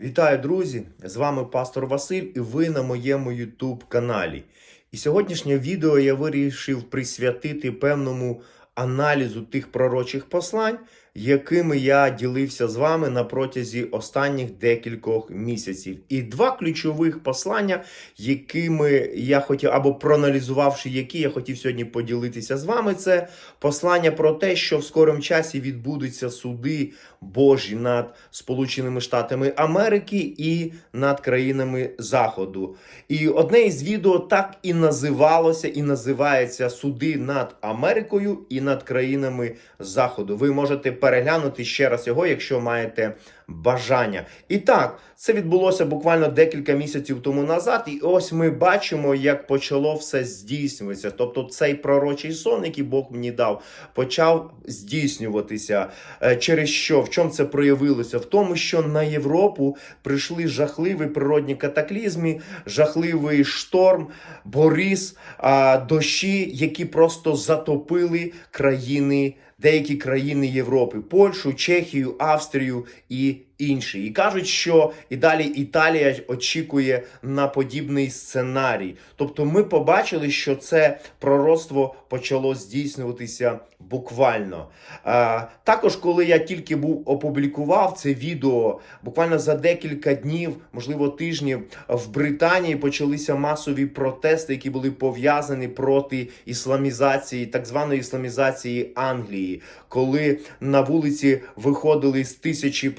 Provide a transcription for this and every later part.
Вітаю, друзі! З вами пастор Василь, і ви на моєму YouTube каналі. І сьогоднішнє відео я вирішив присвятити певному аналізу тих пророчих послань, якими я ділився з вами на протязі останніх декількох місяців. І два ключових послання, якими я хотів, або проаналізувавши які я хотів сьогодні поділитися з вами, це послання про те, що в скорому часі відбудуться суди Божі над Сполученими Штатами Америки і над країнами Заходу. І одне із відео так і називалося, і називається Суди над Америкою і над країнами Заходу. Ви можете переглянути ще раз його, якщо маєте бажання. І так, це відбулося буквально декілька місяців тому назад. І ось ми бачимо, як почало все здійснюватися. Тобто, цей пророчий сон, який Бог мені дав, почав здійснюватися. Е, Через що? В чому це проявилося? В тому, що на Європу прийшли жахливі природні катаклізми, жахливий шторм, боріз, а, дощі, які просто затопили країни. Деякі країни Європи, Польщу, Чехію, Австрію і інші. І кажуть, що і далі Італія очікує на подібний сценарій. Тобто, ми побачили, що це пророцтво почало здійснюватися буквально. А, також, коли я тільки був опублікував це відео, буквально за декілька днів, можливо, тижнів, в Британії почалися масові протести, які були пов'язані проти ісламізації, так званої ісламізації Англії, коли на вулиці виходили з тисячі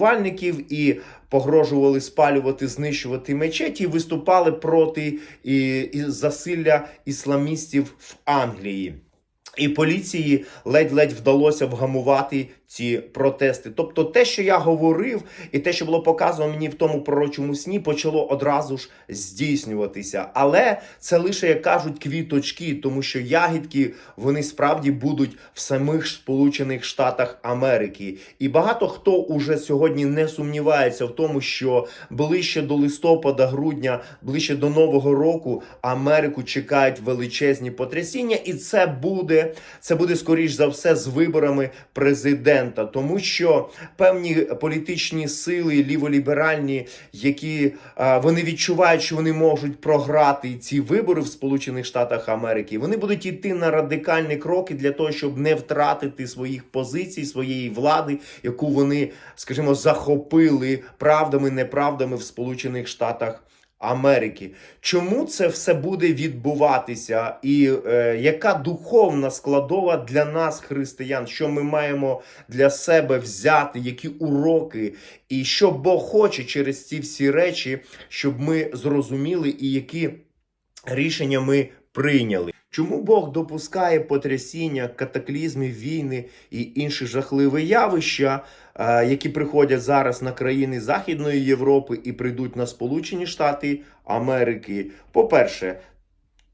протестувальників і погрожували спалювати, знищувати мечеті, виступали проти і, і засилля ісламістів в Англії. І поліції ледь-ледь вдалося вгамувати ці протести. Тобто, те, що я говорив, і те, що було показано мені в тому пророчому сні, почало одразу ж здійснюватися. Але це лише як кажуть квіточки, тому що ягідки вони справді будуть в самих Сполучених Штатах Америки. І багато хто уже сьогодні не сумнівається в тому, що ближче до листопада, грудня, ближче до нового року Америку чекають величезні потрясіння, і це буде це буде скоріш за все з виборами президента, тому що певні політичні сили ліволіберальні, які вони відчувають, що вони можуть програти ці вибори в Сполучених Штатах Америки. Вони будуть йти на радикальні кроки для того, щоб не втратити своїх позицій, своєї влади, яку вони, скажімо, захопили правдами, неправдами в Сполучених Штатах. Америки. Чому це все буде відбуватися? І е, яка духовна складова для нас, християн, що ми маємо для себе взяти, які уроки, і що Бог хоче через ці всі речі, щоб ми зрозуміли, і які рішення ми прийняли? Чому Бог допускає потрясіння, катаклізми, війни і інші жахливі явища, е, які приходять зараз на країни Західної Європи і прийдуть на Сполучені Штати Америки? По-перше,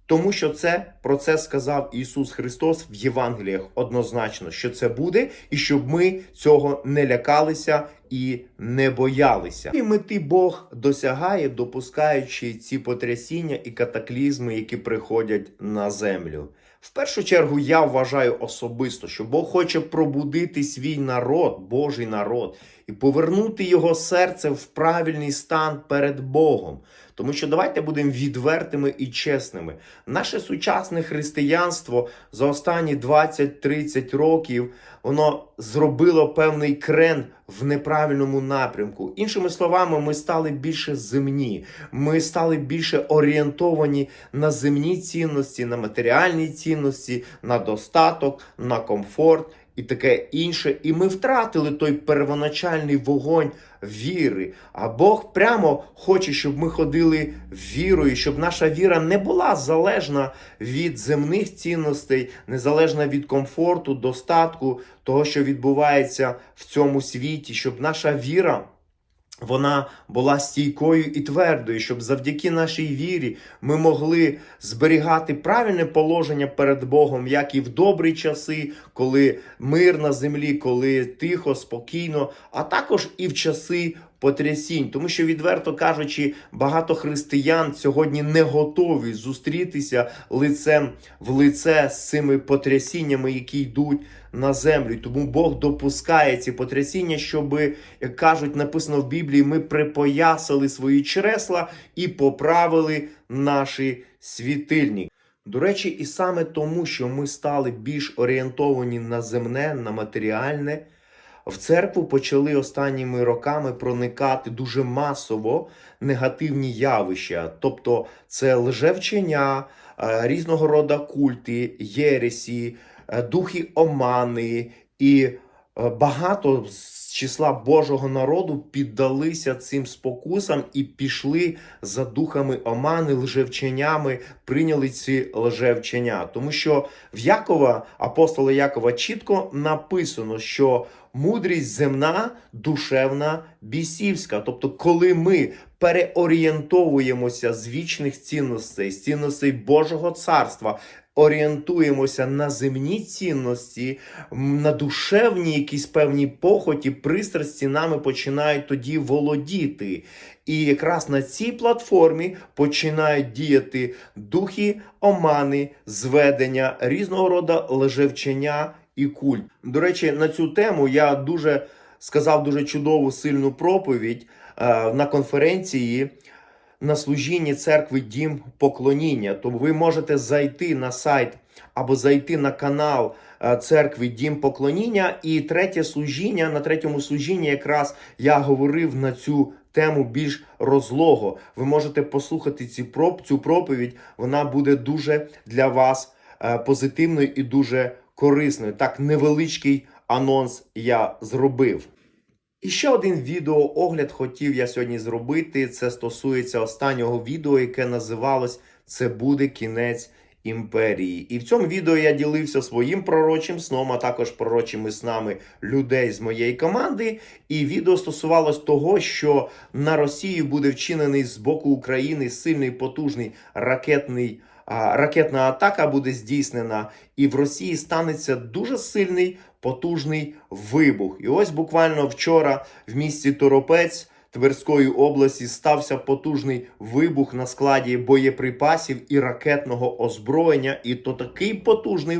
тому що це про це сказав Ісус Христос в Євангеліях однозначно, що це буде, і щоб ми цього не лякалися і не боялися. І мети Бог досягає, допускаючи ці потрясіння і катаклізми, які приходять на землю. В першу чергу я вважаю особисто, що Бог хоче пробудити свій народ, Божий народ, і повернути його серце в правильний стан перед Богом. Тому що давайте будемо відвертими і чесними. Наше сучасне християнство за останні 20-30 років воно зробило певний крен в неправильному напрямку. Іншими словами, ми стали більше земні, ми стали більше орієнтовані на земні цінності, на матеріальні цінності, на достаток, на комфорт. І таке інше, і ми втратили той первоначальний вогонь віри. А Бог прямо хоче, щоб ми ходили вірою, щоб наша віра не була залежна від земних цінностей, незалежна від комфорту, достатку, того, що відбувається в цьому світі, щоб наша віра. Вона була стійкою і твердою, щоб завдяки нашій вірі ми могли зберігати правильне положення перед Богом, як і в добрі часи, коли мир на землі, коли тихо, спокійно, а також і в часи потрясінь, тому що, відверто кажучи, багато християн сьогодні не готові зустрітися лицем в лице з цими потрясіннями, які йдуть на землю. Тому Бог допускає ці потрясіння, щоб, як кажуть, написано в Біблії, ми припоясали свої чресла і поправили наші світильні. До речі, і саме тому, що ми стали більш орієнтовані на земне, на матеріальне, в церкву почали останніми роками проникати дуже масово негативні явища. Тобто це лжевчення, е, різного роду культи, єресі, е, духи омани і багато з числа Божого народу піддалися цим спокусам і пішли за духами омани, лжевченнями, прийняли ці лжевчення. Тому що в Якова, апостола Якова, чітко написано, що мудрість земна, душевна, бісівська. Тобто, коли ми переорієнтовуємося з вічних цінностей, з цінностей Божого царства. Орієнтуємося на земні цінності, на душевні якісь певні похоті, пристрасті нами починають тоді володіти. І якраз на цій платформі починають діяти духи омани, зведення, різного роду лжевчення і культ. До речі, на цю тему я дуже сказав дуже чудову сильну проповідь е, на конференції на служінні церкви Дім Поклоніння. Тому ви можете зайти на сайт або зайти на канал е, церкви Дім Поклоніння. І третє служіння на третьому служінні якраз я говорив на цю тему більш розлого. Ви можете послухати ці цю проповідь. Вона буде дуже для вас е, позитивною і дуже корисною. Так, невеличкий анонс я зробив. І ще один відеоогляд хотів я сьогодні зробити. Це стосується останнього відео, яке називалось Це буде кінець імперії. І в цьому відео я ділився своїм пророчим сном, а також пророчими снами людей з моєї команди. І відео стосувалось того, що на Росію буде вчинений з боку України сильний потужний ракетний. Ракетна атака буде здійснена, і в Росії станеться дуже сильний потужний вибух. І ось буквально вчора в місті Торопець Тверської області стався потужний вибух на складі боєприпасів і ракетного озброєння. І то такий потужний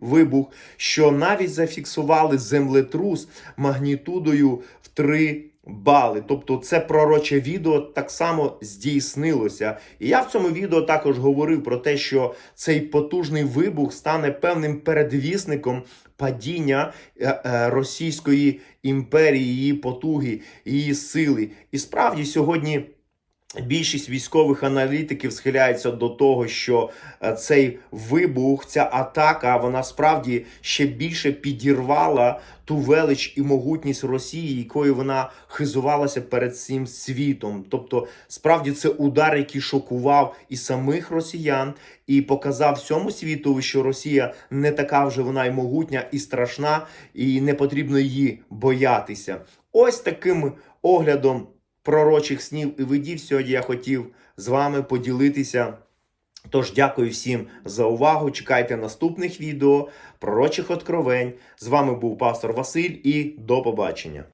вибух, що навіть зафіксували землетрус магнітудою в 3 бали. Тобто це пророче відео так само здійснилося. І я в цьому відео також говорив про те, що цей потужний вибух стане певним передвісником падіння е, е, Російської імперії, її потуги, її сили. І справді сьогодні. Більшість військових аналітиків схиляється до того, що е, цей вибух, ця атака, вона справді ще більше підірвала ту велич і могутність Росії, якою вона хизувалася перед цим світом. Тобто, справді це удар, який шокував і самих росіян, і показав всьому світу, що Росія не така вже вона й могутня і страшна, і не потрібно її боятися. Ось таким оглядом пророчих снів і видів сьогодні я хотів з вами поділитися. Тож дякую всім за увагу. Чекайте наступних відео, пророчих откровень. З вами був пастор Василь і до побачення.